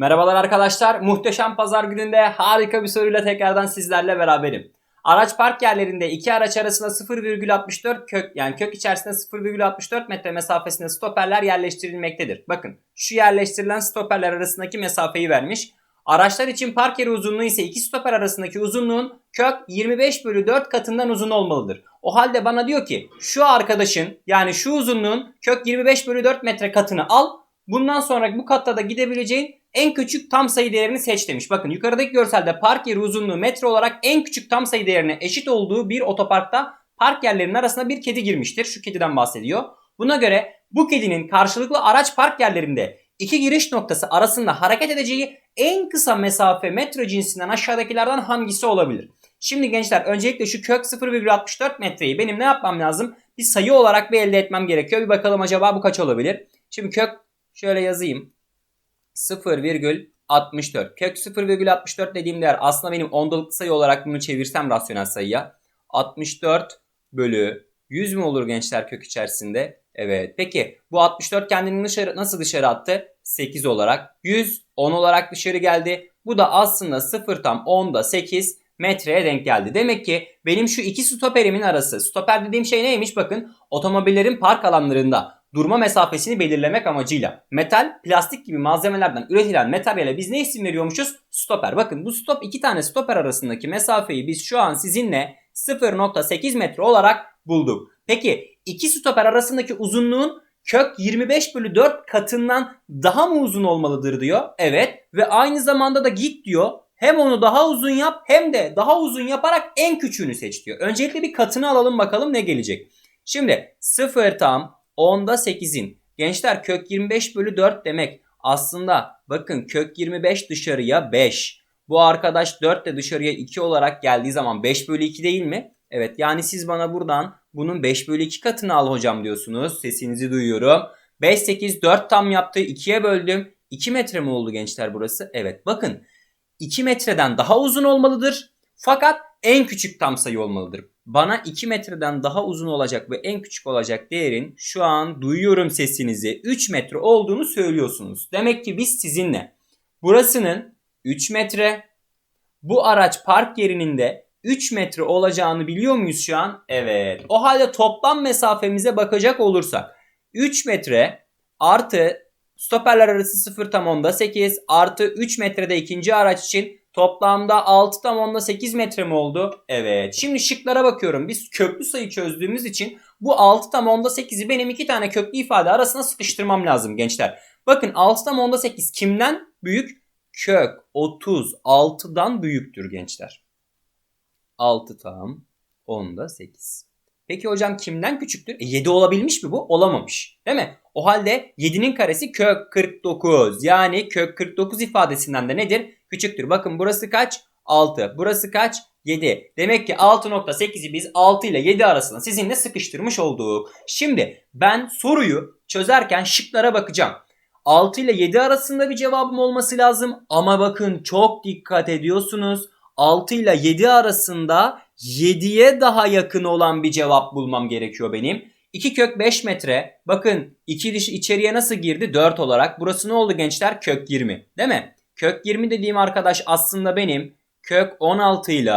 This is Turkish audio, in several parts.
Merhabalar arkadaşlar. Muhteşem pazar gününde harika bir soruyla tekrardan sizlerle beraberim. Araç park yerlerinde iki araç arasında 0,64 kök yani kök içerisinde 0,64 metre mesafesinde stoperler yerleştirilmektedir. Bakın şu yerleştirilen stoperler arasındaki mesafeyi vermiş. Araçlar için park yeri uzunluğu ise iki stoper arasındaki uzunluğun kök 25 bölü 4 katından uzun olmalıdır. O halde bana diyor ki şu arkadaşın yani şu uzunluğun kök 25 bölü 4 metre katını al. Bundan sonra bu katta da gidebileceğin en küçük tam sayı değerini seç demiş. Bakın yukarıdaki görselde park yeri uzunluğu metre olarak en küçük tam sayı değerine eşit olduğu bir otoparkta park yerlerinin arasına bir kedi girmiştir. Şu kediden bahsediyor. Buna göre bu kedinin karşılıklı araç park yerlerinde iki giriş noktası arasında hareket edeceği en kısa mesafe metre cinsinden aşağıdakilerden hangisi olabilir? Şimdi gençler öncelikle şu kök 0,64 metreyi benim ne yapmam lazım? Bir sayı olarak bir elde etmem gerekiyor. Bir bakalım acaba bu kaç olabilir? Şimdi kök şöyle yazayım. 0,64. Kök 0,64 dediğim değer aslında benim ondalık sayı olarak bunu çevirsem rasyonel sayıya. 64 bölü 100 mü olur gençler kök içerisinde? Evet. Peki bu 64 kendini dışarı, nasıl dışarı attı? 8 olarak. 100 10 olarak dışarı geldi. Bu da aslında 0 tam 10'da 8 metreye denk geldi. Demek ki benim şu iki stoperimin arası. Stoper dediğim şey neymiş? Bakın otomobillerin park alanlarında durma mesafesini belirlemek amacıyla metal, plastik gibi malzemelerden üretilen materyale biz ne isim veriyormuşuz? Stoper. Bakın bu stop iki tane stoper arasındaki mesafeyi biz şu an sizinle 0.8 metre olarak bulduk. Peki iki stoper arasındaki uzunluğun kök 25 bölü 4 katından daha mı uzun olmalıdır diyor. Evet ve aynı zamanda da git diyor. Hem onu daha uzun yap hem de daha uzun yaparak en küçüğünü seç diyor. Öncelikle bir katını alalım bakalım ne gelecek. Şimdi 0 tam 10'da 8'in. Gençler kök 25 bölü 4 demek. Aslında bakın kök 25 dışarıya 5. Bu arkadaş 4 de dışarıya 2 olarak geldiği zaman 5 bölü 2 değil mi? Evet yani siz bana buradan bunun 5 bölü 2 katını al hocam diyorsunuz. Sesinizi duyuyorum. 5 8 4 tam yaptı 2'ye böldüm. 2 metre mi oldu gençler burası? Evet bakın 2 metreden daha uzun olmalıdır. Fakat en küçük tam sayı olmalıdır. Bana 2 metreden daha uzun olacak ve en küçük olacak değerin şu an duyuyorum sesinizi 3 metre olduğunu söylüyorsunuz. Demek ki biz sizinle burasının 3 metre bu araç park yerinin de 3 metre olacağını biliyor muyuz şu an? Evet. O halde toplam mesafemize bakacak olursak 3 metre artı stoperler arası 0 tam onda 8 artı 3 metrede ikinci araç için Toplamda 6 tam onda 8 metre mi oldu? Evet. Şimdi şıklara bakıyorum. Biz köklü sayı çözdüğümüz için bu 6 tam onda 8'i benim iki tane köklü ifade arasına sıkıştırmam lazım gençler. Bakın 6 tam onda 8 kimden büyük? Kök 36'dan büyüktür gençler. 6 tam onda 8. Peki hocam kimden küçüktür? E 7 olabilmiş mi bu? Olamamış. Değil mi? O halde 7'nin karesi kök 49. Yani kök 49 ifadesinden de nedir? Küçüktür. Bakın burası kaç? 6. Burası kaç? 7. Demek ki 6.8'i biz 6 ile 7 arasında sizinle sıkıştırmış olduk. Şimdi ben soruyu çözerken şıklara bakacağım. 6 ile 7 arasında bir cevabım olması lazım. Ama bakın çok dikkat ediyorsunuz. 6 ile 7 arasında 7'ye daha yakın olan bir cevap bulmam gerekiyor benim. 2 kök 5 metre. Bakın 2 diş içeriye nasıl girdi? 4 olarak. Burası ne oldu gençler? Kök 20. Değil mi? Kök 20 dediğim arkadaş aslında benim kök 16 ile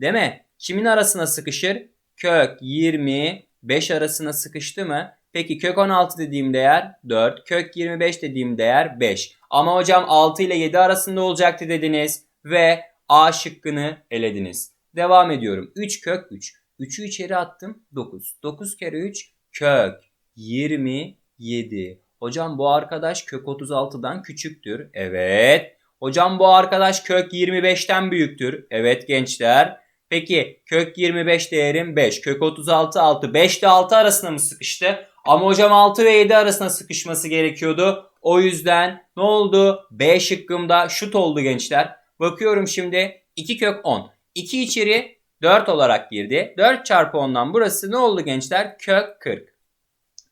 değil mi? Kimin arasına sıkışır? Kök 25 arasına sıkıştı mı? Peki kök 16 dediğim değer 4. Kök 25 dediğim değer 5. Ama hocam 6 ile 7 arasında olacaktı dediniz. Ve A şıkkını elediniz. Devam ediyorum. 3 kök 3. 3'ü içeri attım. 9. 9 kere 3 kök 27. Hocam bu arkadaş kök 36'dan küçüktür. Evet. Hocam bu arkadaş kök 25'ten büyüktür. Evet gençler. Peki kök 25 değerim 5. Kök 36 6. 5 ile 6 arasında mı sıkıştı? Ama hocam 6 ve 7 arasında sıkışması gerekiyordu. O yüzden ne oldu? B şıkkımda şut oldu gençler. Bakıyorum şimdi 2 kök 10. 2 içeri 4 olarak girdi. 4 çarpı 10'dan burası ne oldu gençler? Kök 40.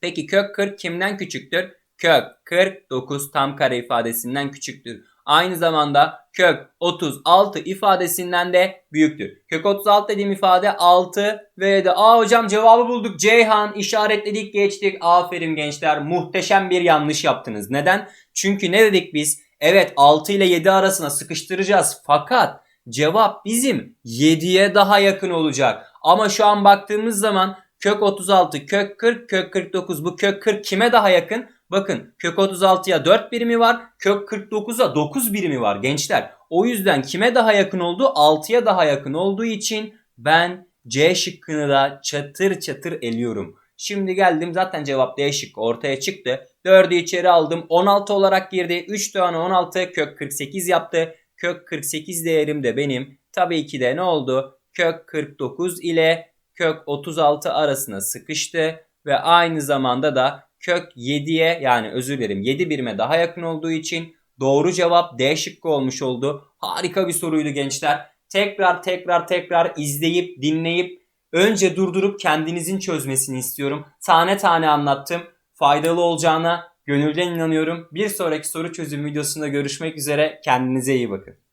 Peki kök 40 kimden küçüktür? Kök 49 tam kare ifadesinden küçüktür. Aynı zamanda kök 36 ifadesinden de büyüktür. Kök 36 dediğim ifade 6 ve 7. Aa hocam cevabı bulduk. Ceyhan işaretledik geçtik. Aferin gençler. Muhteşem bir yanlış yaptınız. Neden? Çünkü ne dedik biz? Evet 6 ile 7 arasına sıkıştıracağız fakat cevap bizim 7'ye daha yakın olacak. Ama şu an baktığımız zaman kök 36, kök 40, kök 49 bu kök 40 kime daha yakın? Bakın kök 36'ya 4 birimi var. Kök 49'a 9 birimi var gençler. O yüzden kime daha yakın oldu? 6'ya daha yakın olduğu için ben C şıkkını da çatır çatır eliyorum. Şimdi geldim zaten cevap D şıkkı ortaya çıktı. 4'ü içeri aldım. 16 olarak girdi. 3 tane 16 kök 48 yaptı. Kök 48 değerim de benim. Tabii ki de ne oldu? Kök 49 ile kök 36 arasına sıkıştı. Ve aynı zamanda da kök 7'ye yani özür dilerim 7 birime daha yakın olduğu için doğru cevap D şıkkı olmuş oldu. Harika bir soruydu gençler. Tekrar tekrar tekrar izleyip dinleyip önce durdurup kendinizin çözmesini istiyorum. Tane tane anlattım. Faydalı olacağına gönülden inanıyorum. Bir sonraki soru çözüm videosunda görüşmek üzere. Kendinize iyi bakın.